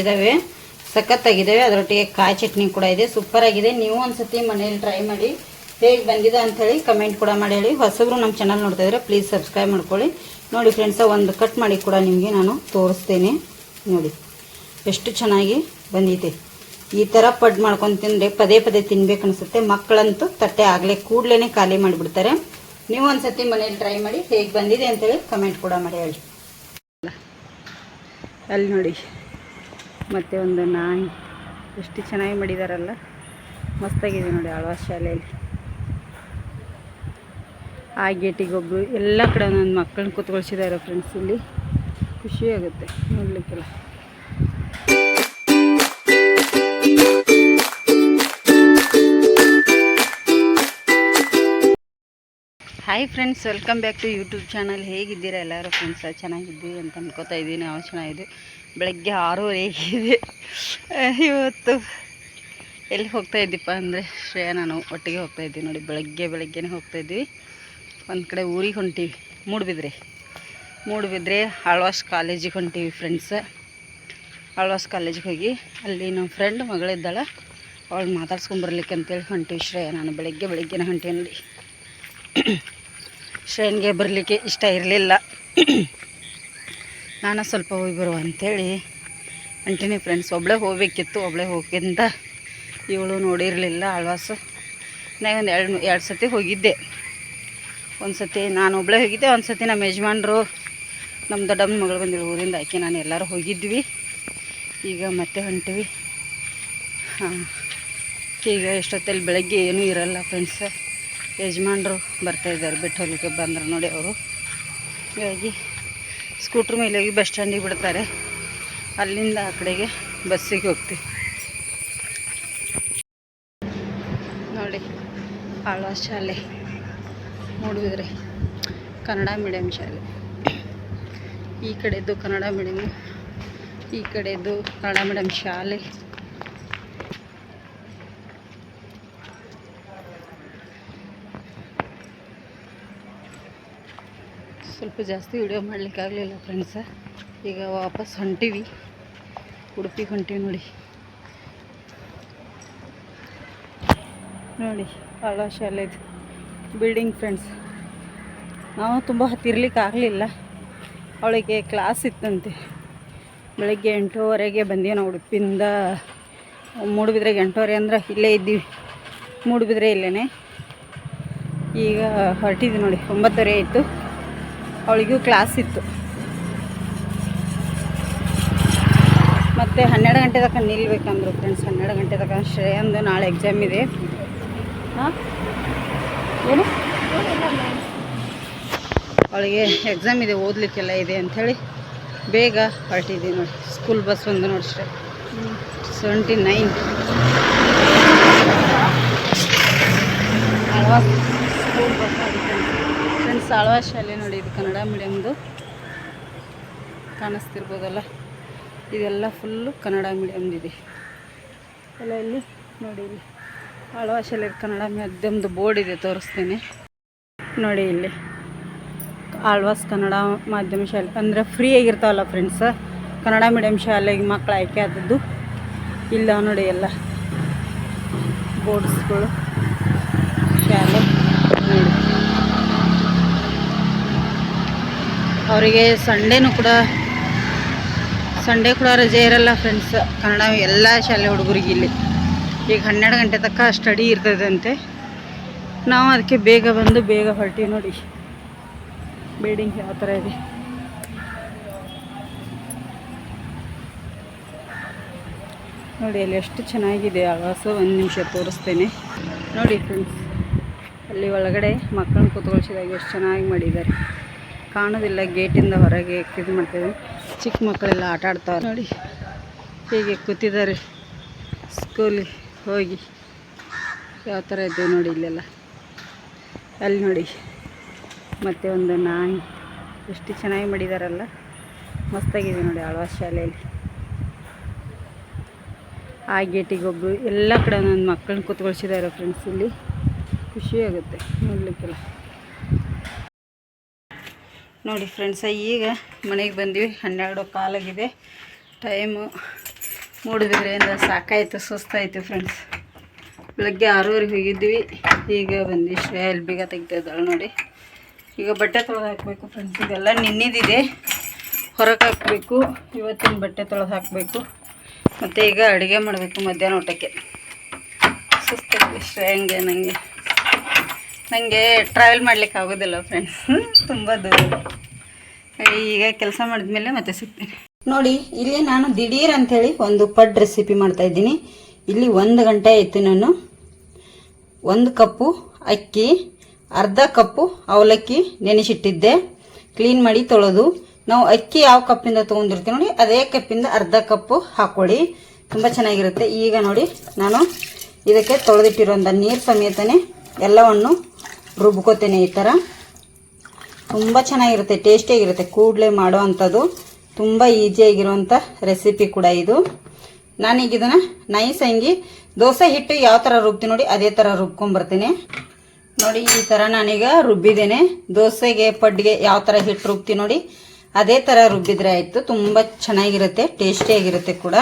ಇದಾವೆ. ಸಖತ್ತಾಗಿದ್ದಾವೆ ಅದರೊಟ್ಟಿಗೆ ಕಾಯಿ ಚಟ್ನಿ ಕೂಡ ಇದೆ. ಸೂಪರ್ ಆಗಿದೆ ನೀವು ಒಂದ್ಸತಿ ಮನೇಲಿ ಟ್ರೈ ಮಾಡಿ ಹೇಗೆ ಬಂದಿದೆ ಅಂಥೇಳಿ ಕಮೆಂಟ್ ಕೂಡ ಮಾಡಿ ಹೇಳಿ. ಹೊಸಬ್ರು ನಮ್ಮ ಚಾನಲ್ ನೋಡ್ತಾ ಇದ್ರೆ ಪ್ಲೀಸ್ ಸಬ್ಸ್ಕ್ರೈಬ್ ಮಾಡ್ಕೊಳ್ಳಿ. ನೋಡಿ ಫ್ರೆಂಡ್ಸ ಒಂದು ಕಟ್ ಮಾಡಿ ಕೂಡ ನಿಮಗೆ ನಾನು ತೋರಿಸ್ತೇನೆ. ನೋಡಿ, ಎಷ್ಟು ಚೆನ್ನಾಗಿ ಬಂದಿದೆ. ಈ ಥರ ಪಡ್ ಮಾಡ್ಕೊಂಡು ತಿಂದರೆ ಪದೇ ಪದೇ ತಿನ್ಬೇಕು ಅನಿಸುತ್ತೆ ಮಕ್ಕಳಂತೂ ತಟ್ಟೆ ಆಗಲೇ ಕೂಡಲೇ ಖಾಲಿ ಮಾಡಿಬಿಡ್ತಾರೆ. ನೀವು ಒಂದ್ಸತಿ ಮನೇಲಿ ಟ್ರೈ ಮಾಡಿ ಹೇಗೆ ಬಂದಿದೆ ಅಂತೇಳಿ ಕಮೆಂಟ್ ಕೂಡ ಮಾಡಿ ಹೇಳಿ. ಅಲ್ಲಿ ನೋಡಿ. ಮತ್ತೆ ಒಂದು ನಾಯಿ. ಎಷ್ಟು ಚೆನ್ನಾಗಿ ಮಾಡಿದಾರಲ್ಲ. ಮಸ್ತಾಗಿದೆ ನೋಡಿ ಆಳ್ವಾಸ್ ಶಾಲೆಯಲ್ಲಿ. ಆ ಗೇಟಿಗೆ ಒಬ್ಬರು ಎಲ್ಲ ಕಡೆ ನನ್ನ ಮಕ್ಕಳನ್ನ ಕೂತ್ಕೊಳ್ಸಿದ್ದಾರೆ ಫ್ರೆಂಡ್ಸ್ ಇಲ್ಲಿ. ಖುಷಿ ಆಗುತ್ತೆ ನೋಡಲಿಕ್ಕೆಲ್ಲ. Hi friends welcome back to YouTube channel ಹೇಗಿದ್ದೀರಾ ಎಲ್ಲರೂ ಫ್ರೆಂಡ್ಸ್ ಚೆನ್ನಾಗಿದ್ದೀವಿ ಅಂತ ಅನ್ಕೋತಾ ಇದ್ದೀನಿ. ನಾವು ಚೆನ್ನಾಗಿದ್ವಿ ಬೆಳಗ್ಗೆ ಆರೂವರೆ ಇದೆ ಇವತ್ತು ಎಲ್ಲಿ ಹೋಗ್ತಾ ಇದ್ದೀಪ್ಪ ಅಂದರೆ ಶ್ರೇಯ, ನಾನು ಒಟ್ಟಿಗೆ ಹೋಗ್ತಾ ಇದ್ದೀವಿ ನೋಡಿ. ಬೆಳಗ್ಗೆ, ಬೆಳಗ್ಗೆನೇ ಹೋಗ್ತಾ ಇದ್ದೀವಿ. ಒಂದು ಕಡೆ ಊರಿಗೆ ಹೊಂಟೀವಿ. ಮೂಡುಬಿದ್ರೆ. ಮೂಡುಬಿದ್ರೆ ಆಳ್ವಾಸ್ ಕಾಲೇಜಿಗೆ ಹೊಂಟೀವಿ ಫ್ರೆಂಡ್ಸ್ ಆಳ್ವಾಸ್ ಕಾಲೇಜಿಗೆ ಹೋಗಿ ಅಲ್ಲಿ ನಮ್ಮ ಫ್ರೆಂಡ್ ಮಗಳಿದ್ದಾಳೆ ಅವಳು ಮಾತಾಡ್ಸ್ಕೊಂಬರ್ಲಿಕ್ಕೆ ಅಂತೇಳಿ ಹೊಂಟೀವಿ ಶ್ರೇಯ. ನಾನು ಬೆಳಗ್ಗೆ, ಬೆಳಗ್ಗೆನೇ ಹೊಂಟೀವಿ ನೋಡಿ. ಶ್ರೇಯನ್ಗೆ ಬರಲಿಕ್ಕೆ ಇಷ್ಟ ಇರಲಿಲ್ಲ. ನಾನು ಸ್ವಲ್ಪ ಹೋಗಿ ಬರುವ ಅಂಥೇಳಿ ಅಂಟಿನಿ ಫ್ರೆಂಡ್ಸ್ ಒಬ್ಬಳೇ ಹೋಗಬೇಕಿತ್ತು ಒಬ್ಬಳೇ ಹೋಗಿಂದ ಇವಳು ನೋಡಿರಲಿಲ್ಲ ಆಳ್ವಾಸು. ನಾ ಒಂದು ಎರಡು ಎರಡು ಸತಿ ಹೋಗಿದ್ದೆ. ಒಂದು ಸತಿ ನಾನು ಒಬ್ಬಳೇ ಹೋಗಿದ್ದೆ ಒಂದು ಸತಿ ನಮ್ಮ ಯಜಮಾನ್ರು ನಮ್ಮ ದೊಡ್ಡಮ್ಮ ಮಗಳು ಬಂದಿರೋ ಊರಿಂದ, ಆಕೆ ನಾನು ಎಲ್ಲರೂ ಹೋಗಿದ್ವಿ. ಈಗ ಮತ್ತೆ ಹೊಂಟಿವಿ. ಹಾಂ, ಈಗ ಎಷ್ಟೊತ್ತಲ್ಲಿ ಬೆಳಗ್ಗೆ ಏನೂ ಇರಲ್ಲ ಫ್ರೆಂಡ್ಸ್ ಯಜಮಾನ್ರು ಬರ್ತಾಯಿದ್ದಾರೆ ಬಿಟ್ಟು ಹೋಗಲಿಕ್ಕೆ ಬಂದರು ನೋಡಿ ಅವರು. ಹೀಗಾಗಿ ಸ್ಕೂಟ್ರ್ ಮೇಲೆ ಹೋಗಿ ಬಸ್ ಸ್ಟ್ಯಾಂಡಿಗೆ ಬಿಡ್ತಾರೆ. ಅಲ್ಲಿಂದ ಆ ಕಡೆಗೆ ಬಸ್ಸಿಗೆ ಹೋಗ್ತೀವಿ. ನೋಡಿ ಆಳ್ವಾಸ್ ಶಾಲೆ. ನೋಡಿದ್ರೆ ಕನ್ನಡ ಮೀಡಿಯಮ್ ಶಾಲೆ. ಈ ಕಡೆದು ಕನ್ನಡ ಮೀಡಿಯಮ್ ಈ ಕಡೆದು ಕನ್ನಡ ಮೀಡಿಯಮ್ ಶಾಲೆ. ಸ್ವಲ್ಪ ಜಾಸ್ತಿ ವಿಡಿಯೋ ಮಾಡಲಿಕ್ಕಾಗಲಿಲ್ಲ ಫ್ರೆಂಡ್ಸ ಈಗ ವಾಪಸ್ ಹೊಂಟೀವಿ. ಉಡುಪಿಗೆ ಹೊಂಟೀವಿ ನೋಡಿ. ನೋಡಿ ಆಳ ಶಾಲೆದು ಬಿಲ್ಡಿಂಗ್ ಫ್ರೆಂಡ್ಸ್ ನಾವು ತುಂಬ ಹತ್ತಿರ್ಲಿಕ್ಕೆ ಆಗಲಿಲ್ಲ. ಅವಳಿಗೆ ಕ್ಲಾಸ್ ಇತ್ತಂತೆ. ಬೆಳಗ್ಗೆ ಎಂಟೂವರೆಗೆ ಬಂದೀವಿ ನಾವು ಉಡುಪಿಯಿಂದ. ಮೂಡುಬಿದ್ರೆಗೆ ಎಂಟೂವರೆ ಅಂದ್ರೆ ಇಲ್ಲೇ ಇದ್ದೀವಿ. ಮೂಡುಬಿದ್ರೆ ಇಲ್ಲೇ ಈಗ ಹೊರಟಿದ್ವಿ ನೋಡಿ, ಒಂಬತ್ತುವರೆ ಆಯಿತು. ಅವಳಿಗೂ ಕ್ಲಾಸ್ ಇತ್ತು. ಮತ್ತು ಹನ್ನೆರಡು ಗಂಟೆ ತನಕ ನಿಲ್ಬೇಕಂದ್ರು ಫ್ರೆಂಡ್ಸ್ ಹನ್ನೆರಡು ಗಂಟೆ ತನಕ ಶ್ರೇಯಂದು ನಾಳೆ ಎಕ್ಸಾಮ್ ಇದೆ. ಹಾಂ? ಏನು? ಅವಳಿಗೆ ಎಕ್ಸಾಮ್ ಇದೆ, ಓದಲಿಕ್ಕೆಲ್ಲ ಇದೆ ಅಂಥೇಳಿ ಬೇಗ ಹೊರಟಿದ್ದೀವಿ ನೋಡಿ. ಸ್ಕೂಲ್ ಬಸ್ ಒಂದು ನೋಡಿ ಸೆವೆಂಟಿ ನೈನ್ ಆಳ್ವಾಸ್ ಶಾಲೆ ನೋಡಿ, ಇದು ಕನ್ನಡ ಮೀಡಿಯಮ್ದು ಕಾಣಿಸ್ತಿರ್ಬೋದಲ್ಲ? ಇದೆಲ್ಲ ಫುಲ್ಲು ಕನ್ನಡ ಮೀಡಿಯಮ್ದಿದೆ ಎಲ್ಲ ಇಲ್ಲಿ ನೋಡಿ ಇಲ್ಲಿ. ಆಳ್ವಾಸ್ ಶಾಲೆ, ಕನ್ನಡ ಮಾಧ್ಯಮದ ಬೋರ್ಡ್ ಇದೆ, ತೋರಿಸ್ತೇನೆ. ನೋಡಿ ಇಲ್ಲಿ. ಆಳ್ವಾಸ್ ಕನ್ನಡ ಮಾಧ್ಯಮ ಶಾಲೆ, ಅಂದರೆ ಫ್ರೀ ಆಗಿರ್ತಾವಲ್ಲ ಫ್ರೆಂಡ್ಸ್ ಕನ್ನಡ ಮೀಡಿಯಮ್ ಶಾಲೆಗೆ ಮಕ್ಕಳು ಆಯ್ಕೆ ಆದದ್ದು. ಇಲ್ಲ ನೋಡಿ ಎಲ್ಲ. ಬೋರ್ಡ್ಸ್ಗಳು ಶಾಲೆ ನೋಡಿ ಅವರಿಗೆ ಸಂಡೇನೂ ಕೂಡ ಸಂಡೇ ಕೂಡ ರಜೆ ಇರಲ್ಲ ಫ್ರೆಂಡ್ಸ್ ಕನ್ನಡ ಎಲ್ಲ ಶಾಲೆ ಹುಡುಗರಿಗೆ ಇಲ್ಲಿ. ಈಗ ಹನ್ನೆರಡು ಗಂಟೆ ತನಕ ಸ್ಟಡಿ ಇರ್ತದಂತೆ. ನಾವು ಅದಕ್ಕೆ ಬೇಗ ಬಂದು ಬೇಗ ಹೊರಟಿ ನೋಡಿ. ಬಿಲ್ಡಿಂಗ್ ಯಾವ ಥರ ಇದೆ. ನೋಡಿ ಅಲ್ಲಿ ಎಷ್ಟು ಚೆನ್ನಾಗಿದೆ ಆವಾಸ, ಒಂದು ನಿಮಿಷ ತೋರಿಸ್ತೇನೆ. ನೋಡಿ ಫ್ರೆಂಡ್ಸ್ ಅಲ್ಲಿ ಒಳಗಡೆ ಮಕ್ಕಳನ್ನ ಕೂತ್ಕೊಳ್ಸಿದಾಗ ಎಷ್ಟು ಚೆನ್ನಾಗಿ ಮಾಡಿದ್ದಾರೆ. ಕಾಣೋದಿಲ್ಲ ಗೇಟಿಂದ ಹೊರಗೆ ಇದು ಮಾಡ್ತೇವೆ. ಚಿಕ್ಕ ಮಕ್ಕಳೆಲ್ಲ ಆಟ ಆಡ್ತಾವೆ ನೋಡಿ, ಹೀಗೆ ಕೂತಿದ್ದಾರೆ. ಸ್ಕೂಲಿಗೆ ಹೋಗಿ ಯಾವ ಥರ ಇದ್ದೇವೆ ನೋಡಿ ಇಲ್ಲೆಲ್ಲ. ಅಲ್ಲಿ ನೋಡಿ, ಮತ್ತು ಒಂದು ನಾಯಿ. ಎಷ್ಟು ಚೆನ್ನಾಗಿ ಮಾಡಿದಾರಲ್ಲ. ಮಸ್ತಾಗಿದೆ ನೋಡಿ ಆಳ್ವಾಸ್ ಶಾಲೆಯಲ್ಲಿ. ಆ ಗೇಟಿಗೆ ಒಬ್ಬರು ಎಲ್ಲ ಕಡೆ ಒಂದೊಂದು ಮಕ್ಕಳನ್ನ ಕೂತ್ಕೊಳ್ಸಿದ್ದಾರೆ ಫ್ರೆಂಡ್ಸ್ ಇಲ್ಲಿ. ಖುಷಿ ಆಗುತ್ತೆ ನೋಡಲಿಕ್ಕೆಲ್ಲ. ನೋಡಿ ಫ್ರೆಂಡ್ಸ ಈಗ ಮನೆಗೆ ಬಂದ್ವಿ. ಹನ್ನೆರಡು ಕಾಲಾಗಿದೆ. ಟೈಮು ಮೂಡಿಬಿದ್ರೆಯಿಂದ ಸಾಕಾಯಿತು, ಸುಸ್ತಾಯಿತು ಫ್ರೆಂಡ್ಸ್ ಬೆಳಗ್ಗೆ ಆರೂವರೆಗೆ ಹೋಗಿದ್ವಿ. ಈಗ ಬಂದು ಶ್ರೇಯ ಎಲ್ಲಿ ಬೀಗ ತೆಗ್ದಿದ್ದಾಳೆ ನೋಡಿ. ಈಗ ಬಟ್ಟೆ ತೊಳೆದು ಹಾಕಬೇಕು ಫ್ರೆಂಡ್ಸ್ ಇದೆಲ್ಲ ನಿನ್ನಿದಿದೆ. ಹೊರಗೆ ಹಾಕಬೇಕು, ಇವತ್ತಿನ ಬಟ್ಟೆ ತೊಳೆದು ಹಾಕಬೇಕು. ಮತ್ತು ಈಗ ಅಡುಗೆ ಮಾಡಬೇಕು ಮಧ್ಯಾಹ್ನ ಊಟಕ್ಕೆ. ಸುಸ್ತಾಗಿದೆ ಶ್ರೇಯಂಗೆ ನನಗೆ ನನಗೆ ಟ್ರಾವೆಲ್ ಮಾಡ್ಲಿಕ್ಕೆ ಆಗೋದಿಲ್ಲ ಫ್ರೆಂಡ್ಸ್ ತುಂಬ ದೂರ. ಈಗ ಕೆಲಸ ಮಾಡಿದ್ಮೇಲೆ ಮತ್ತೆ ಸಿಗ್ತೀನಿ. ನೋಡಿ, ಇಲ್ಲಿ ನಾನು ದಿಢೀರ್ ಅಂಥೇಳಿ ಒಂದು ಪಡ್ ರೆಸಿಪಿ ಮಾಡ್ತಾ ಇದ್ದೀನಿ. ಇಲ್ಲಿ ಒಂದು ಗಂಟೆ ಆಯಿತು ನಾನು. ಒಂದು ಕಪ್ಪು ಅಕ್ಕಿ, ಅರ್ಧ ಕಪ್ಪು ಅವಲಕ್ಕಿ ನೆನೆಸಿಟ್ಟಿದ್ದೆ. ಕ್ಲೀನ್ ಮಾಡಿ ತೊಳೆದು, ನಾವು ಅಕ್ಕಿ ಯಾವ ಕಪ್ಪಿಂದ ತೊಗೊಂಡಿರ್ತೀವಿ ನೋಡಿ, ಅದೇ ಕಪ್ಪಿಂದ ಅರ್ಧ ಕಪ್ಪು ಹಾಕೊಳ್ಳಿ. ತುಂಬ ಚೆನ್ನಾಗಿರುತ್ತೆ. ಈಗ ನೋಡಿ, ನಾನು ಇದಕ್ಕೆ ತೊಳೆದಿಟ್ಟಿರುವಂಥ ನೀರು ಸಮೇತನೇ ಎಲ್ಲವನ್ನು ರುಬ್ಕೋತೇನೆ ಈ ಥರ ತುಂಬ ಚೆನ್ನಾಗಿರುತ್ತೆ, ಟೇಸ್ಟಿಯಾಗಿರುತ್ತೆ. ಕೂಡಲೇ ಮಾಡೋ ಅಂಥದ್ದು ತುಂಬ ಈಸಿಯಾಗಿರುವಂಥ ರೆಸಿಪಿ ಕೂಡ ಇದು. ನಾನೀಗ ಇದನ್ನು ನೈಸ್ ಹಂಗಿ ದೋಸೆ ಹಿಟ್ಟು ಯಾವ ಥರ ರುಬ್ತೀನಿ ನೋಡಿ, ಅದೇ ಥರ ರುಬ್ಕೊಂಬರ್ತೀನಿ. ನೋಡಿ, ಈ ಥರ ನಾನೀಗ ರುಬ್ಬಿದ್ದೇನೆ. ದೋಸೆಗೆ, ಪಡ್ಗೆ ಯಾವ ಥರ ಹಿಟ್ಟು ರುಬ್ತೀನಿ ನೋಡಿ, ಅದೇ ಥರ ರುಬ್ಬಿದ್ರೆ ಆಯಿತು. ತುಂಬ ಚೆನ್ನಾಗಿರುತ್ತೆ, ಟೇಸ್ಟಿಯಾಗಿರುತ್ತೆ ಕೂಡ.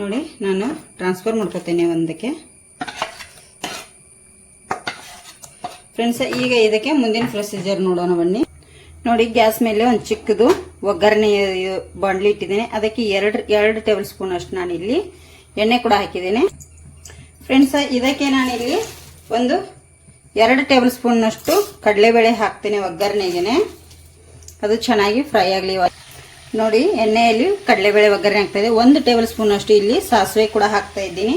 ನೋಡಿ, ನಾನು ಟ್ರಾನ್ಸ್ಫರ್ ಮಾಡ್ಕೋತೀನಿ ಒಂದಕ್ಕೆ. ಫ್ರೆಂಡ್ಸ್ ಈಗ ಇದಕ್ಕೆ ಮುಂದಿನ ಪ್ರೊಸೀಜರ್ ನೋಡೋಣ ಬನ್ನಿ. ನೋಡಿ ಗ್ಯಾಸ್ ಮೇಲೆ ಒಂದು ಚಿಕ್ಕದು ಒಗ್ಗರಣೆ ಬಾಂಡ್ಲಿ ಇಟ್ಟಿದ್ದೇನೆ. ಅದಕ್ಕೆ ಎರಡು ಎರಡು ಟೇಬಲ್ ಸ್ಪೂನ್ ಅಷ್ಟು ನಾನಿಲ್ಲಿ ಎಣ್ಣೆ ಕೂಡ ಹಾಕಿದ್ದೇನೆ. ಫ್ರೆಂಡ್ಸ್ ಇದಕ್ಕೆ ನಾನಿಲ್ಲಿ ಒಂದು ಎರಡು ಟೇಬಲ್ ಸ್ಪೂನ್ನಷ್ಟು ಕಡಲೆಬೇಳೆ ಹಾಕ್ತೇನೆ ಒಗ್ಗರಣೆಗೆ ಅದು ಚೆನ್ನಾಗಿ ಫ್ರೈ ಆಗಲಿ. ನೋಡಿ, ಎಣ್ಣೆಯಲ್ಲಿ ಕಡಲೆಬೇಳೆ ಒಗ್ಗರಣೆ ಹಾಕ್ತಾ ಇದೆ. ಒಂದು ಟೇಬಲ್ ಸ್ಪೂನ್ ಅಷ್ಟು ಇಲ್ಲಿ ಸಾಸಿವೆ ಕೂಡ ಹಾಕ್ತಾ ಇದ್ದೀನಿ.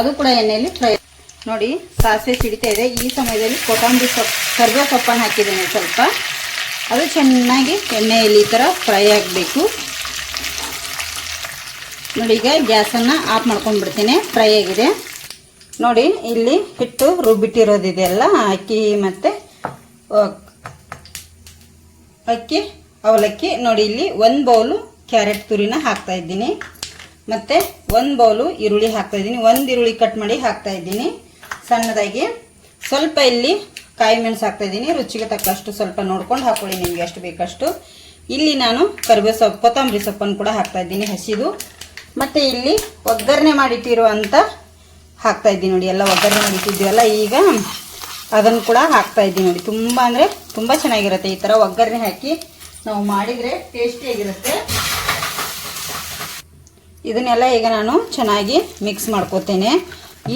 ಅದು ಕೂಡ ಎಣ್ಣೆಯಲ್ಲಿ ಫ್ರೈ ನೋಡಿ ಸಾಸಿವೆ ಸಿಡಿತಾ ಇದೆ. ಈ ಸಮಯದಲ್ಲಿ ಕೊತ್ತಂಬರಿ ಸೊಪ್ಪು ಕರಿಬೇವು ಸೊಪ್ಪನ್ನು ಹಾಕಿದ್ದೇನೆ ಸ್ವಲ್ಪ. ಅದು ಚೆನ್ನಾಗಿ ಎಣ್ಣೆಯಲ್ಲಿ ಈ ಥರ ಫ್ರೈ ಆಗಬೇಕು. ನೋಡಿ ಈಗ ಗ್ಯಾಸನ್ನು ಆಫ್ ಮಾಡ್ಕೊಂಡ್ಬಿಡ್ತೀನಿ. ಫ್ರೈ ಆಗಿದೆ. ನೋಡಿ ಇಲ್ಲಿ ಹಿಟ್ಟು ರುಬ್ಬಿಟ್ಟಿರೋದಿದೆಯಲ್ಲ ಅಕ್ಕಿ ಮತ್ತು ಅಕ್ಕಿ, ಅವಲಕ್ಕಿ. ನೋಡಿ ಇಲ್ಲಿ ಒಂದು ಬೌಲು ಕ್ಯಾರೆಟ್ ತುರಿನ ಹಾಕ್ತಾ ಇದ್ದೀನಿ. ಮತ್ತು ಒಂದು ಬೌಲು ಈರುಳ್ಳಿ ಹಾಕ್ತಾ ಇದ್ದೀನಿ. ಒಂದು ಈರುಳ್ಳಿ ಕಟ್ ಮಾಡಿ ಹಾಕ್ತಾ ಇದ್ದೀನಿ. ಸಣ್ಣದಾಗಿ. ಸ್ವಲ್ಪ ಇಲ್ಲಿ ಕಾಯಿ ಮೆಣಸು ಹಾಕ್ತಾ ಇದ್ದೀನಿ. ರುಚಿಗೆ ತಕ್ಕಷ್ಟು ಸ್ವಲ್ಪ ನೋಡ್ಕೊಂಡು ಹಾಕೊಳ್ಳಿ ನಿಮಗೆ ಎಷ್ಟು ಬೇಕಷ್ಟು. ಇಲ್ಲಿ ನಾನು ಕರಿಬೇವು ಸೊಪ್ಪು, ಕೊತ್ತಂಬರಿ ಸೊಪ್ಪನ್ನು ಕೂಡ ಹಾಕ್ತಾ ಇದ್ದೀನಿ ಹಸಿದು. ಮತ್ತು ಇಲ್ಲಿ ಒಗ್ಗರಣೆ ಮಾಡಿಟ್ಟಿರುವಂಥ ಹಾಕ್ತಾ ಇದ್ದೀನಿ ನೋಡಿ, ಎಲ್ಲ ಒಗ್ಗರಣೆ ಮಾಡಿಟ್ಟಿದ್ದೀವಲ್ಲ, ಈಗ ಅದನ್ನು ಕೂಡ ಹಾಕ್ತಾ ಇದ್ದೀನಿ ನೋಡಿ. ತುಂಬ ಅಂದರೆ ತುಂಬ ಚೆನ್ನಾಗಿರುತ್ತೆ ಈ ಥರ ಒಗ್ಗರಣೆ ಹಾಕಿ ನಾವು ಮಾಡಿದರೆ ಟೇಸ್ಟಿಯಾಗಿರುತ್ತೆ ಇದನ್ನೆಲ್ಲ ಈಗ ನಾನು ಚೆನ್ನಾಗಿ ಮಿಕ್ಸ್ ಮಾಡ್ಕೋತೇನೆ.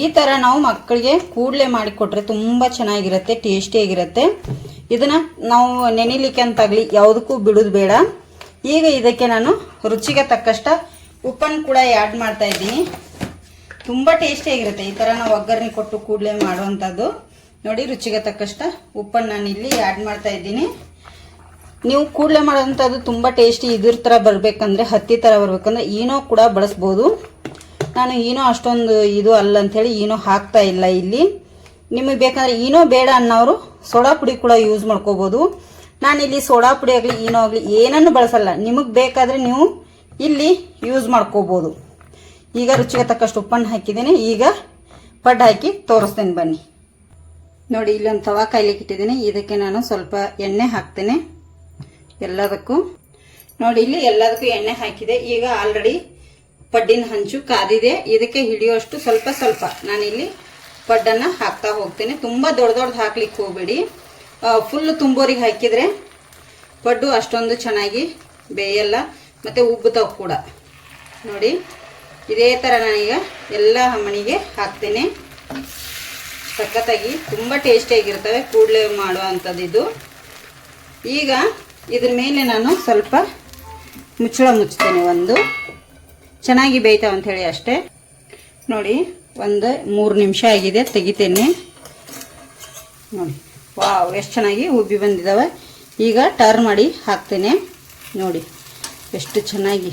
ಈ ಥರ ನಾವು ಮಕ್ಕಳಿಗೆ ಕೂಡಲೇ ಮಾಡಿಕೊಟ್ರೆ ತುಂಬ ಚೆನ್ನಾಗಿರುತ್ತೆ ಟೇಸ್ಟಿಯಾಗಿರುತ್ತೆ ಇದನ್ನು ನಾವು ನೆನಿಲಿಕ್ಕೆ ಅಂತಾಗಲಿ ಯಾವುದಕ್ಕೂ ಬಿಡೋದು ಬೇಡ. ಈಗ ಇದಕ್ಕೆ ನಾನು ರುಚಿಗೆ ತಕ್ಕಷ್ಟ ಉಪ್ಪನ್ನು ಕೂಡ ಆ್ಯಡ್ ಮಾಡ್ತಾ ಇದ್ದೀನಿ. ತುಂಬ ಟೇಸ್ಟಿಯಾಗಿರುತ್ತೆ ಈ ಥರ ನಾವು ಒಗ್ಗರಣೆ ಕೊಟ್ಟು ಕೂಡಲೇ ಮಾಡುವಂಥದ್ದು. ನೋಡಿ, ರುಚಿಗೆ ತಕ್ಕಷ್ಟ ಉಪ್ಪನ್ನು ನಾನು ಇಲ್ಲಿ ಆ್ಯಡ್ ಮಾಡ್ತಾ ಇದ್ದೀನಿ. ನೀವು ಕೂಡಲೇ ಮಾಡೋವಂಥದ್ದು ತುಂಬ ಟೇಸ್ಟಿ ಇದ್ರ ಥರ ಬರಬೇಕಂದ್ರೆ, ಹತ್ತಿ ಥರ ಬರಬೇಕಂದ್ರೆ ಏನೋ ಕೂಡ ಬಳಸ್ಬೋದು. ನಾನು ಏನೋ ಅಷ್ಟೊಂದು ಇದು ಅಲ್ಲ ಅಂಥೇಳಿ ಏನೋ ಹಾಕ್ತಾ ಇಲ್ಲ ಇಲ್ಲಿ. ನಿಮಗೆ ಬೇಕಂದ್ರೆ ಏನೋ ಬೇಡ ಅನ್ನೋರು ಸೋಡಾ ಪುಡಿ ಕೂಡ ಯೂಸ್ ಮಾಡ್ಕೋಬೋದು. ನಾನಿಲ್ಲಿ ಸೋಡಾ ಪುಡಿ ಆಗಲಿ ಏನೋ ಆಗಲಿ ಏನನ್ನು ಬಳಸಲ್ಲ. ನಿಮಗೆ ಬೇಕಾದರೆ ನೀವು ಇಲ್ಲಿ ಯೂಸ್ ಮಾಡ್ಕೋಬೋದು. ಈಗ ರುಚಿಗೆ ತಕ್ಕಷ್ಟು ಉಪ್ಪನ್ನು ಹಾಕಿದ್ದೀನಿ. ಈಗ ಪಡ್ ಹಾಕಿ ತೋರಿಸ್ತೇನೆ ಬನ್ನಿ. ನೋಡಿ, ಇಲ್ಲೊಂದು ತವಾ ಕಾಯ್ಲಿಕ್ಕೆ ಇಟ್ಟಿದ್ದೀನಿ. ಇದಕ್ಕೆ ನಾನು ಸ್ವಲ್ಪ ಎಣ್ಣೆ ಹಾಕ್ತೇನೆ. ಎಲ್ಲದಕ್ಕೂ. ನೋಡಿ, ಇಲ್ಲಿ ಎಲ್ಲದಕ್ಕೂ ಎಣ್ಣೆ ಹಾಕಿದೆ. ಈಗ ಆಲ್ರೆಡಿ ಪಡ್ಡಿನ ಹಂಚು ಕಾದಿದೆ. ಇದಕ್ಕೆ ಹಿಡಿಯೋಷ್ಟು ಸ್ವಲ್ಪ ಸ್ವಲ್ಪ. ನಾನಿಲ್ಲಿ ಪಡ್ಡನ್ನು ಹಾಕ್ತಾ ಹೋಗ್ತೇನೆ. ತುಂಬ ದೊಡ್ಡ ದೊಡ್ಡದು ಹಾಕ್ಲಿಕ್ಕೆ ಹೋಗಬೇಡಿ. ಫುಲ್ ತುಂಬೋರಿಗೆ ಹಾಕಿದರೆ ಪಡ್ಡು ಅಷ್ಟೊಂದು ಚೆನ್ನಾಗಿ ಬೇಯಲ್ಲ. ಮತ್ತು ಉಬ್ಬುತ್ತಾವೆ ಕೂಡ. ನೋಡಿ, ಇದೇ ಥರ ನಾನೀಗ ಎಲ್ಲ ಮಣಿಗೆ ಹಾಕ್ತೇನೆ. ಸಖತ್ತಾಗಿ ತುಂಬ ಟೇಸ್ಟಿಯಾಗಿರ್ತವೆ ಕೂಡಲೇ ಮಾಡೋ ಇದು ಈಗ ಇದ್ರ ಮೇಲೆ ನಾನು ಸ್ವಲ್ಪ ಮುಚ್ಚಳ ಮುಚ್ತೇನೆ ಒಂದು. ಚೆನ್ನಾಗಿ ಬೇಯ್ತಾವ ಅಂಥೇಳಿ ಅಷ್ಟೇ. ನೋಡಿ, ಒಂದು ಮೂರು ನಿಮಿಷ ಆಗಿದೆ, ತೆಗಿತೇನೆ. ನೋಡಿ, ವಾವ್, ಎಷ್ಟು ಚೆನ್ನಾಗಿ ಉಬ್ಬಿ ಬಂದಿದ್ದಾವೆ ಈಗ ಟರ್ನ್ ಮಾಡಿ ಹಾಕ್ತೇನೆ. ನೋಡಿ, ಎಷ್ಟು ಚೆನ್ನಾಗಿ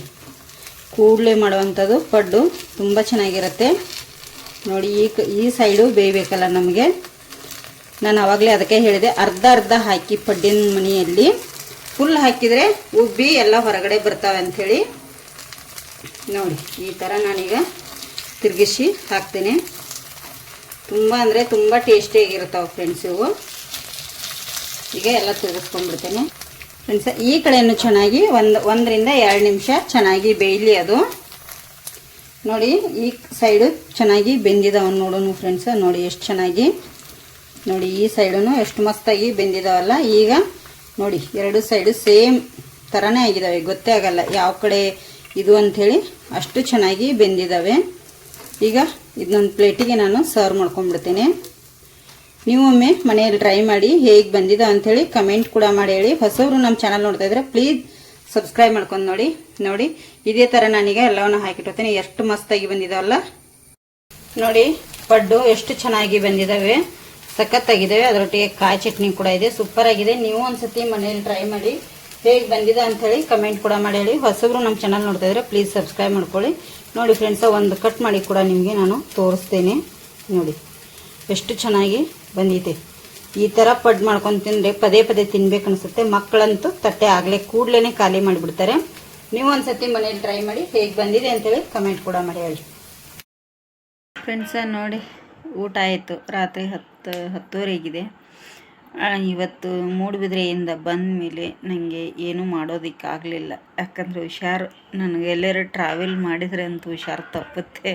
ಕೂಡಲೇ ಮಾಡುವಂಥದ್ದು. ಪಡ್ಡು ತುಂಬ ಚೆನ್ನಾಗಿರುತ್ತೆ. ನೋಡಿ, ಈ ಈ ಸೈಡು ಬೇಯಬೇಕಲ್ಲ ನಮಗೆ. ನಾನು ಆವಾಗಲೇ ಅದಕ್ಕೆ ಹೇಳಿದೆ, ಅರ್ಧ ಅರ್ಧ ಹಾಕಿ ಪಡ್ಡಿನ ಮನೆಯಲ್ಲಿ. ಫುಲ್ ಹಾಕಿದರೆ ಉಬ್ಬಿ ಎಲ್ಲ ಹೊರಗಡೆ ಬರ್ತಾವೆ ಅಂಥೇಳಿ ನೋಡಿ, ಈ ಥರ ನಾನೀಗ ತಿರುಗಿಸಿ ಹಾಕ್ತೇನೆ. ತುಂಬ ಅಂದರೆ ತುಂಬ ಟೇಸ್ಟಿಯಾಗಿರ್ತಾವೆ ಫ್ರೆಂಡ್ಸ್ ಇವು. ಈಗ ಎಲ್ಲ ತಿರುಗಿಸ್ಕೊಂಡ್ಬಿಡ್ತೀನಿ. ಫ್ರೆಂಡ್ಸ್ ಈ ಕಡೆಯನ್ನು ಚೆನ್ನಾಗಿ ಒಂದು, ಒಂದರಿಂದ ಎರಡು ನಿಮಿಷ ಚೆನ್ನಾಗಿ ಬೇಯಲಿ ಅದು. ನೋಡಿ, ಈ ಸೈಡು ಚೆನ್ನಾಗಿ ಬೆಂದಿದಾವ ನೋಡೋಣ ಫ್ರೆಂಡ್ಸ್ ನೋಡಿ ಎಷ್ಟು ಚೆನ್ನಾಗಿ. ನೋಡಿ, ಈ ಸೈಡೂ ಎಷ್ಟು ಮಸ್ತಾಗಿ ಬೆಂದಿದಾವಲ್ಲ. ಈಗ ನೋಡಿ, ಎರಡು ಸೈಡು ಸೇಮ್ ಥರನೇ ಆಗಿದ್ದಾವೆ ಗೊತ್ತೇ ಆಗಲ್ಲ. ಯಾವ ಕಡೆ ಇದು ಅಂಥೇಳಿ ಅಷ್ಟು ಚೆನ್ನಾಗಿ ಬೆಂದಿದ್ದಾವೆ. ಈಗ ಇದನ್ನೊಂದು ಪ್ಲೇಟಿಗೆ ನಾನು ಸರ್ವ್ ಮಾಡ್ಕೊಂಡ್ಬಿಡ್ತೀನಿ. ಒಮ್ಮೆ ಮನೆಯಲ್ಲಿ ಟ್ರೈ ಮಾಡಿ ಹೇಗೆ ಬಂದಿದೆ ಅಂಥೇಳಿ ಕಮೆಂಟ್ ಕೂಡ ಮಾಡಿ ಹೇಳಿ. ಹೊಸವರು ನಮ್ಮ ಚಾನಲ್ ನೋಡ್ತಾ ಇದ್ರೆ ಪ್ಲೀಸ್ ಸಬ್ಸ್ಕ್ರೈಬ್ ಮಾಡ್ಕೊಂಡು ನೋಡಿ ನೋಡಿ. ಇದೇ ಥರ ನಾನೀಗ ಎಲ್ಲವನ್ನು ಹಾಕಿಟ್ಟಿರ್ತೀನಿ. ಎಷ್ಟು ಮಸ್ತಾಗಿ ಬಂದಿದಾವಲ್ಲ ನೋಡಿ, ಪಡ್ಡು ಎಷ್ಟು ಚೆನ್ನಾಗಿ ಬಂದಿದ್ದಾವೆ. ಸಖತ್ತಾಗಿದ್ದಾವೆ ಅದರೊಟ್ಟಿಗೆ ಕಾಯಿ ಚಟ್ನಿ ಕೂಡ ಇದೆ. ಸೂಪರ್ ಆಗಿದೆ. ನೀವು ಒಂದ್ಸತಿ ಮನೆಯಲ್ಲಿ ಟ್ರೈ ಮಾಡಿ. ಹೇಗೆ ಬಂದಿದೆ ಅಂಥೇಳಿ ಕಮೆಂಟ್ ಕೂಡ ಮಾಡಿ ಹೇಳಿ. ಹೊಸಬ್ರು ನಮ್ಮ ಚಾನಲ್ ನೋಡ್ತಾ ಇದ್ರೆ ಪ್ಲೀಸ್ ಸಬ್ಸ್ಕ್ರೈಬ್ ಮಾಡ್ಕೊಳ್ಳಿ. ನೋಡಿ ಫ್ರೆಂಡ್ಸ ಒಂದು ಕಟ್ ಮಾಡಿ ಕೂಡ ನಿಮಗೆ ನಾನು ತೋರಿಸ್ತೇನೆ. ನೋಡಿ, ಎಷ್ಟು ಚೆನ್ನಾಗಿ ಬಂದಿದೆ ಈ ಥರ ಪಡ್ ಮಾಡ್ಕೊಂಡು ತಿಂದರೆ ಪದೇ ಪದೇ ತಿನ್ಬೇಕು ಅನಿಸುತ್ತೆ. ಮಕ್ಕಳಂತೂ ತಟ್ಟೆ ಆಗಲೇ ಕೂಡಲೇ ಖಾಲಿ ಮಾಡಿಬಿಡ್ತಾರೆ. ನೀವು ಒಂದ್ಸತಿ ಮನೇಲಿ ಟ್ರೈ ಮಾಡಿ ಹೇಗೆ ಬಂದಿದೆ ಅಂತೇಳಿ ಕಮೆಂಟ್ ಕೂಡ ಮಾಡಿ ಹೇಳಿ. ಫ್ರೆಂಡ್ಸ ನೋಡಿ, ಊಟ ಆಯಿತು. ರಾತ್ರಿ ಹತ್ತು, ಹತ್ತುವರೆಗಿದೆ. ಇವತ್ತು ಮೂಡುಬಿದ್ರೆಯಿಂದ ಬಂದ ಮೇಲೆ ನನಗೆ ಏನೂ ಮಾಡೋದಕ್ಕಾಗಲಿಲ್ಲ. ಯಾಕಂದರೆ ಹುಷಾರು. ನನಗೆ ಎಲ್ಲರೂ ಟ್ರಾವೆಲ್ ಮಾಡಿದರೆ ಅಂತೂ ಹುಷಾರು ತಪ್ಪುತ್ತೆ.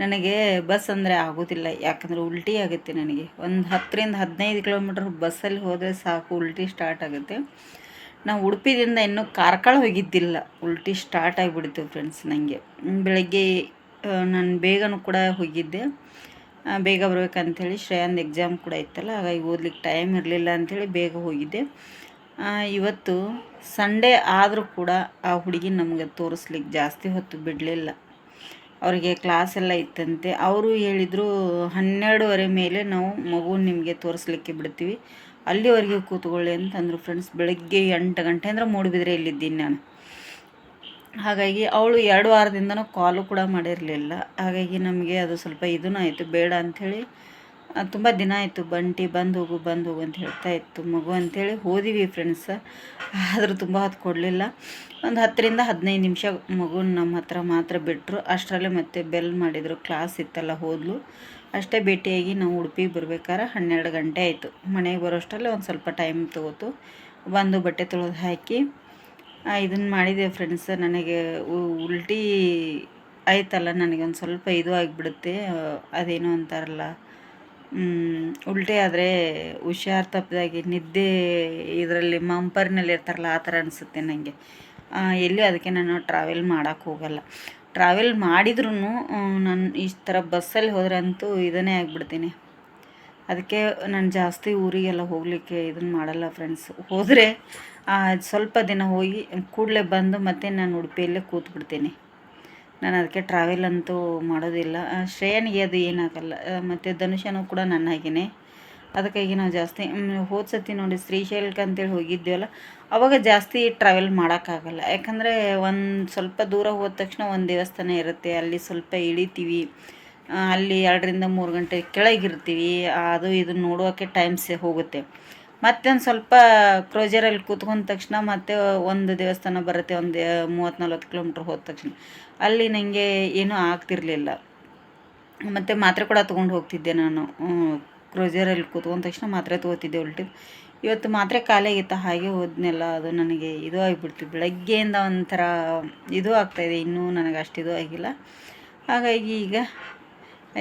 ನನಗೆ ಬಸ್ ಅಂದರೆ ಆಗೋದಿಲ್ಲ. ಯಾಕಂದರೆ ಉಲ್ಟಿ ಆಗುತ್ತೆ ನನಗೆ. ಒಂದು ಹತ್ತರಿಂದ ಹದಿನೈದು ಕಿಲೋಮೀಟ್ರ್ ಬಸ್ಸಲ್ಲಿ ಹೋದರೆ ಸಾಕು, ಉಲ್ಟಿ ಸ್ಟಾರ್ಟ್ ಆಗುತ್ತೆ. ನಾವು ಉಡುಪಿದಿಂದ ಇನ್ನೂ ಕಾರ್ಕಳ ಹೋಗಿದ್ದಿಲ್ಲ. ಉಲ್ಟಿ ಸ್ಟಾರ್ಟ್ ಆಗಿಬಿಡ್ತು ಫ್ರೆಂಡ್ಸ್ ನನಗೆ ಬೆಳಗ್ಗೆ ನಾನು ಬೇಗನೂ ಕೂಡ ಹೋಗಿದ್ದೆ. ಬೇಗ ಬರ್ಬೇಕಂತೇಳಿ ಶ್ರೇಯಾಂದ್ ಎಕ್ಸಾಮ್ ಕೂಡ ಇತ್ತಲ್ಲ, ಹಾಗಾಗಿ ಓದ್ಲಿಕ್ಕೆ ಟೈಮ್ ಇರಲಿಲ್ಲ ಅಂಥೇಳಿ ಬೇಗ ಹೋಗಿದ್ದೆ. ಇವತ್ತು ಸಂಡೇ ಆದರೂ ಕೂಡ ಆ ಹುಡುಗಿ ನಮಗೆ ತೋರಿಸ್ಲಿಕ್ಕೆ ಜಾಸ್ತಿ ಹೊತ್ತು ಬಿಡಲಿಲ್ಲ. ಅವರಿಗೆ ಕ್ಲಾಸ್ ಎಲ್ಲ ಇತ್ತಂತೆ. ಅವರು ಹೇಳಿದರು, ಹನ್ನೆರಡುವರೆ ಮೇಲೆ ನಾವು ಮಗು ನಿಮಗೆ ತೋರಿಸ್ಲಿಕ್ಕೆ ಬಿಡ್ತೀವಿ. ಅಲ್ಲಿವರೆಗೆ ಕೂತ್ಕೊಳ್ಳಿ ಅಂತಂದರು ಫ್ರೆಂಡ್ಸ್ ಬೆಳಗ್ಗೆ ಎಂಟು ಗಂಟೆ ಅಂದರೆ ಮೂಡುಬಿದ್ರೆ ಇಲ್ಲಿದ್ದೀನಿ ನಾನು. ಹಾಗಾಗಿ ಅವಳು ಎರಡು ವಾರದಿಂದನೂ ಕಾಲು ಕೂಡ ಮಾಡಿರಲಿಲ್ಲ. ಹಾಗಾಗಿ ನಮಗೆ ಅದು ಸ್ವಲ್ಪ ಇದೂ ಆಯಿತು. ಬೇಡ ಅಂಥೇಳಿ ತುಂಬ ದಿನ ಆಯಿತು. ಬಂಟಿ ಬಂದು ಹೋಗು ಬಂದು ಹೋಗು ಅಂತ ಹೇಳ್ತಾ ಇತ್ತು ಮಗು ಅಂಥೇಳಿ. ಹೋದಿವಿ ಫ್ರೆಂಡ್ಸ್ ಆದರೂ ತುಂಬ ಹೊತ್ತು ಕೊಡಲಿಲ್ಲ. ಒಂದು ಹತ್ತರಿಂದ ಹದಿನೈದು ನಿಮಿಷ ಮಗುನ ನಮ್ಮ ಹತ್ರ ಮಾತ್ರ ಬಿಟ್ಟರು ಅಷ್ಟರಲ್ಲೇ ಮತ್ತೆ ಬೆಲ್ ಮಾಡಿದರು. ಕ್ಲಾಸ್ ಇತ್ತಲ್ಲ, ಹೋದ್ಲು. ಅಷ್ಟೇ ಭೇಟಿಯಾಗಿ ನಾವು ಉಡುಪಿಗೆ ಬರ್ಬೇಕಾದ್ರೆ ಹನ್ನೆರಡು ಗಂಟೆ ಆಯಿತು. ಮನೆಗೆ ಬರೋಷ್ಟರಲ್ಲಿ ಒಂದು ಸ್ವಲ್ಪ ಟೈಮ್ ತೊಗೋತು. ಬಂದು ಬಟ್ಟೆ ತೊಳೆದು ಹಾಕಿ ಇದನ್ನು ಮಾಡಿದೆ ಫ್ರೆಂಡ್ಸ್ ನನಗೆ ಉಲ್ಟಿ ಆಯ್ತಲ್ಲ, ನನಗೆ ಒಂದು ಸ್ವಲ್ಪ ಇದು ಆಗಿಬಿಡುತ್ತೆ ಅದೇನು ಅಂತಾರಲ್ಲ. ಉಲ್ಟೆ ಆದರೆ ಹುಷಾರು ತಪ್ಪದಾಗಿ ನಿದ್ದೆ ಇದರಲ್ಲಿ, ಮಂಪರ್ನಲ್ಲಿ ಇರ್ತಾರಲ್ಲ, ಆ ಥರ ಅನಿಸುತ್ತೆ ನನಗೆ ಎಲ್ಲಿ ಅದಕ್ಕೆ ನಾನು ಟ್ರಾವೆಲ್ ಮಾಡೋಕ್ಕೆ ಹೋಗಲ್ಲ. ಟ್ರಾವೆಲ್ ಮಾಡಿದ್ರೂ ನಾನು ಈ ಥರ ಬಸ್ಸಲ್ಲಿ ಹೋದ್ರೆ ಅಂತೂ ಇದನ್ನೇ ಆಗಿಬಿಡ್ತೀನಿ. ಅದಕ್ಕೆ ನಾನು ಜಾಸ್ತಿ ಊರಿಗೆಲ್ಲ ಹೋಗಲಿಕ್ಕೆ ಇದನ್ನು ಮಾಡಲ್ಲ ಫ್ರೆಂಡ್ಸ್ ಹೋದರೆ ಸ್ವಲ್ಪ ದಿನ ಹೋಗಿ ಕೂಡಲೇ ಬಂದು ಮತ್ತೆ ನಾನು ಉಡುಪಿಯಲ್ಲೇ ಕೂತ್ಬಿಡ್ತೀನಿ. ನಾನು ಅದಕ್ಕೆ ಟ್ರಾವೆಲ್ ಅಂತೂ ಮಾಡೋದಿಲ್ಲ. ಶ್ರೇಯನಿಗೆ ಅದು ಏನಾಗಲ್ಲ. ಮತ್ತು ಧನುಷನು ಕೂಡ ನನ್ನ ಹಾಗೇ ಅದಕ್ಕಾಗಿ ನಾವು ಜಾಸ್ತಿ ಹೋದ ಸತಿ ನೋಡಿ ಶ್ರೀಶೈಲ್ಕ ಅಂತೇಳಿ ಹೋಗಿದ್ದೆವಲ್ಲ ಅವಾಗ ಜಾಸ್ತಿ ಟ್ರಾವೆಲ್ ಮಾಡೋಕ್ಕಾಗಲ್ಲ. ಯಾಕಂದರೆ ಒಂದು ಸ್ವಲ್ಪ ದೂರ ಹೋದ ತಕ್ಷಣ ಒಂದು ದೇವಸ್ಥಾನ ಇರುತ್ತೆ, ಅಲ್ಲಿ ಸ್ವಲ್ಪ ಇಳಿತೀವಿ. ಅಲ್ಲಿ ಎರಡರಿಂದ ಮೂರು ಗಂಟೆ ಕೆಳಗಿರ್ತೀವಿ. ಅದು ಇದು ನೋಡೋಕ್ಕೆ ಟೈಮ್ ಸೇ ಹೋಗುತ್ತೆ. ಮತ್ತೆ ಒಂದು ಸ್ವಲ್ಪ ಕ್ರೋಜರಲ್ಲಿ ಕೂತ್ಕೊಂಡ ತಕ್ಷಣ ಮತ್ತೆ ಒಂದು ದೇವಸ್ಥಾನ ಬರುತ್ತೆ, ಒಂದು ಮೂವತ್ತು ನಲ್ವತ್ತು ಕಿಲೋಮೀಟ್ರ್ ಹೋದ ತಕ್ಷಣ. ಅಲ್ಲಿ ನನಗೆ ಏನೂ ಆಗ್ತಿರಲಿಲ್ಲ. ಮತ್ತು ಮಾತ್ರೆ ಕೂಡ ತೊಗೊಂಡು ಹೋಗ್ತಿದ್ದೆ ನಾನು. ಕ್ರೋಜರಲ್ಲಿ ಕೂತ್ಕೊಂಡ ತಕ್ಷಣ ಮಾತ್ರೆ ತೊಗೋತಿದ್ದೆ ಉಲ್ಟಿ. ಇವತ್ತು ಮಾತ್ರೆ ಖಾಲಿ ಆಗಿತ್ತು, ಹಾಗೆ ಹೋದ್ನೆಲ್ಲ ಅದು ನನಗೆ ಇದು ಆಗಿಬಿಡ್ತು. ಬೆಳಗ್ಗೆಯಿಂದ ಒಂಥರ ಇದು ಆಗ್ತಾಯಿದೆ ಇನ್ನೂ ನನಗೆ ಅಷ್ಟು ಇದು ಆಗಿಲ್ಲ. ಹಾಗಾಗಿ ಈಗ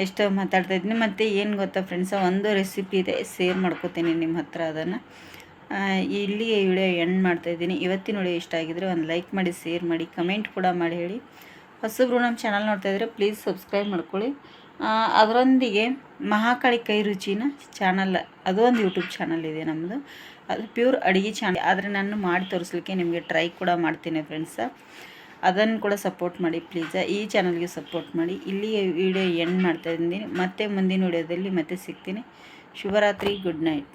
ಇಷ್ಟು ಮಾತಾಡ್ತಾ ಇದ್ದೀನಿ. ಮತ್ತು ಏನು ಗೊತ್ತಾ ಫ್ರೆಂಡ್ಸ ಒಂದು ರೆಸಿಪಿ ಇದೆ ಸೇರ್ ಮಾಡ್ಕೋತೀನಿ ನಿಮ್ಮ ಹತ್ರ ಅದನ್ನು. ಇಲ್ಲಿಗೆ ವಿಡಿಯೋ ಎಂಡ್ ಮಾಡ್ತಾಯಿದ್ದೀನಿ ಇವತ್ತಿನ ವಿಡಿಯೋ ಇಷ್ಟ ಆಗಿದ್ರೆ ಒಂದು ಲೈಕ್ ಮಾಡಿ ಸೇರ್ ಮಾಡಿ ಕಮೆಂಟ್ ಕೂಡ ಮಾಡಿ ಹೇಳಿ. ಹೊಸಬ್ರು ನಮ್ಮ ಚಾನಲ್ ನೋಡ್ತಾ ಇದ್ದರೆ ಪ್ಲೀಸ್ ಸಬ್ಸ್ಕ್ರೈಬ್ ಮಾಡ್ಕೊಳ್ಳಿ. ಅದರೊಂದಿಗೆ ಮಹಾಕಾಳಿ ಕೈ ರುಚಿನ ಚಾನಲ್ ಅದು ಒಂದು ಯೂಟ್ಯೂಬ್ ಚಾನಲ್ ಇದೆ ನಮ್ಮದು ಅದು ಪ್ಯೂರ್ ಅಡುಗೆ ಚಾನಲ್ ಆದರೆ ನಾನು ಮಾಡಿ ತೋರಿಸ್ಲಿಕ್ಕೆ ನಿಮಗೆ ಟ್ರೈ ಕೂಡ ಮಾಡ್ತೀನಿ ಫ್ರೆಂಡ್ಸ ಅದನ್ನು ಕೂಡ ಸಪೋರ್ಟ್ ಮಾಡಿ ಪ್ಲೀಸ ಈ ಚಾನಲ್ಗೆ ಸಪೋರ್ಟ್ ಮಾಡಿ. ಇಲ್ಲಿ ವಿಡಿಯೋ ಎಂಡ್ ಮಾಡ್ತಾ ಇದ್ದೀನಿ. ಮತ್ತೆ ಮುಂದಿನ ವಿಡಿಯೋದಲ್ಲಿ ಮತ್ತೆ ಸಿಗ್ತೀನಿ. ಶುಭರಾತ್ರಿ ಗುಡ್ ನೈಟ್